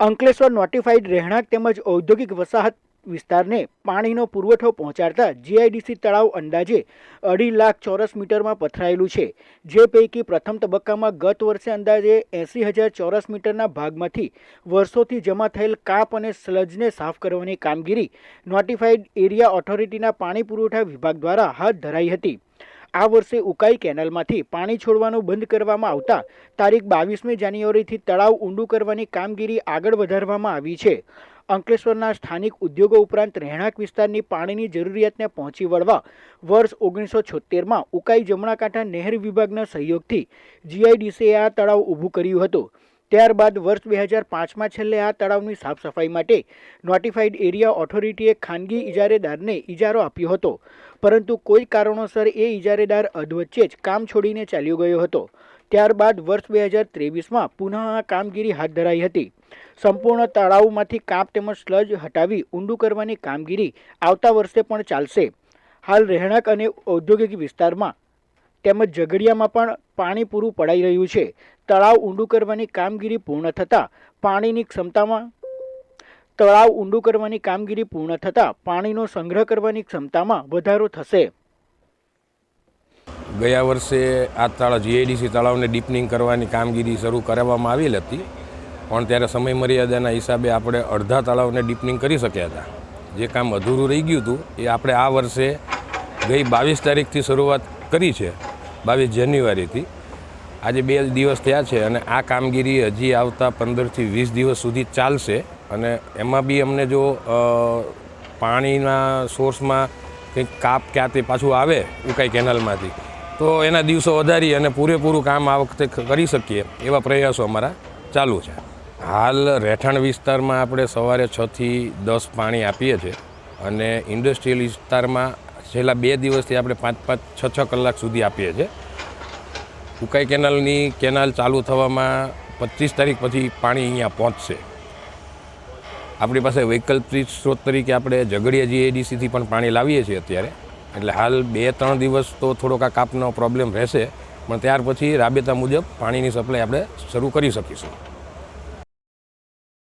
Ankleshwar notified રહેણાંક તેમજ ઔદ્યોગિક વસાહત વિસ્તારને પાણીનો પુરવઠો પહોંચાડતા જીઆઈડીસી તળાવ અંદાજે અઢી લાખ ચોરસ મીટરમાં પથરાયેલું છે, જે પૈકી પ્રથમ તબક્કામાં ગત વર્ષે અંદાજે એંસી હજાર ચોરસ મીટરના ભાગમાંથી વર્ષોથી જમા થયેલ કાપ અને સ્લજને સાફ કરવાની કામગીરી નોટિફાઈડ એરિયા ઓથોરિટીના પાણી પુરવઠા વિભાગ દ્વારા હાથ ધરાઈ હતી. આ વર્ષે ઉકાઈ કેનાલમાંથી પાણી છોડવાનું બંધ કરવામાં આવતા તારીખ બાવીસમી જાન્યુઆરીથી તળાવ ઊંડું કરવાની કામગીરી આગળ વધારવામાં આવી છે. અંકલેશ્વરના સ્થાનિક ઉદ્યોગો ઉપરાંત રહેણાંક વિસ્તારની પાણીની જરૂરિયાતને પહોંચી વળવા વર્ષ ઓગણીસો છોતેરમાં ઉકાઈ જમણા કાંઠા નહેર વિભાગના સહયોગથી જીઆઈડીસીએ આ તળાવ ઊભું કર્યું હતું. ત્યારબાદ વર્ષ બે હજાર પાંચમાં છેલ્લે આ તળાવની સાફ સફાઈ માટે નોટિફાઈડ એરિયા ઓથોરિટીએ ખાનગી ઇજારેદારને ઇજારો આપ્યો હતો. પરંતુ કોઈ કારણોસર એ ઇજારેદાર અધવચ્ચે જ કામ છોડીને ચાલ્યો ગયો હતો. ત્યારબાદ વર્ષ બે હજાર ત્રેવીસમાં પુનઃ આ કામગીરી હાથ ધરાઈ હતી. સંપૂર્ણ તળાવમાંથી કાપ તેમજ સ્લજ હટાવી ઊંડું કરવાની કામગીરી આવતા વર્ષે પણ ચાલશે. હાલ રહેણાંક અને ઔદ્યોગિક વિસ્તારમાં તેમજ ઝઘડિયામાં પણ પાણી પૂરું પડાઈ રહ્યું છે. તળાવ ઊંડું કરવાની કામગીરી પૂર્ણ થતાં પાણીની ક્ષમતામાં તળાવ ઊંડું કરવાની કામગીરી પૂર્ણ થતાં પાણીનો સંગ્રહ કરવાની ક્ષમતામાં વધારો થશે. ગયા વર્ષે આ તળાવ જીઆઈડીસી તળાવને ડીપનિંગ કરવાની કામગીરી શરૂ કરવામાં આવેલ હતી. પણ ત્યારે સમય મર્યાદાના હિસાબે આપણે અડધા તળાવને ડીપનિંગ કરી શક્યા હતા. જે કામ અધૂરું રહી ગયું હતું એ આપણે આ વર્ષે ગઈ બાવીસ તારીખથી શરૂઆત કરી છે. બાવીસ જાન્યુઆરીથી. આજે બે દિવસ થયા છે અને આ કામગીરી હજી આવતા પંદરથી વીસ દિવસ સુધી ચાલશે. અને એમાં બી અમને જો પાણીના સોર્સમાં કંઈક કાપ ક્યાં તે પાછું આવે ઉકાઈ કેનાલમાંથી, તો એના દિવસો વધારી અને પૂરેપૂરું કામ આ વખતે કરી શકીએ એવા પ્રયાસો અમારા ચાલુ છે. હાલ રહેઠાણ વિસ્તારમાં આપણે સવારે છથી દસ પાણી આપીએ છીએ અને ઇન્ડસ્ટ્રીયલ વિસ્તારમાં છેલ્લા બે દિવસથી આપણે પાંચ પાંચ, છ છ કલાક સુધી આપીએ છીએ. ઉકાઈ કેનાલની કેનાલ ચાલુ થવામાં પચીસ તારીખ પછી પાણી અહીંયા પહોંચશે. આપણી પાસે વૈકલ્પિક સ્ત્રોત તરીકે આપણે ઝઘડિયા જીએડીસીથી પણ પાણી લાવીએ છીએ અત્યારે. એટલે હાલ બે, ત્રણ દિવસ તો થોડોક આ કાપનો પ્રોબ્લેમ રહેશે, પણ ત્યાર પછી રાબેતા મુજબ પાણીની સપ્લાય આપણે શરૂ કરી શકીશું.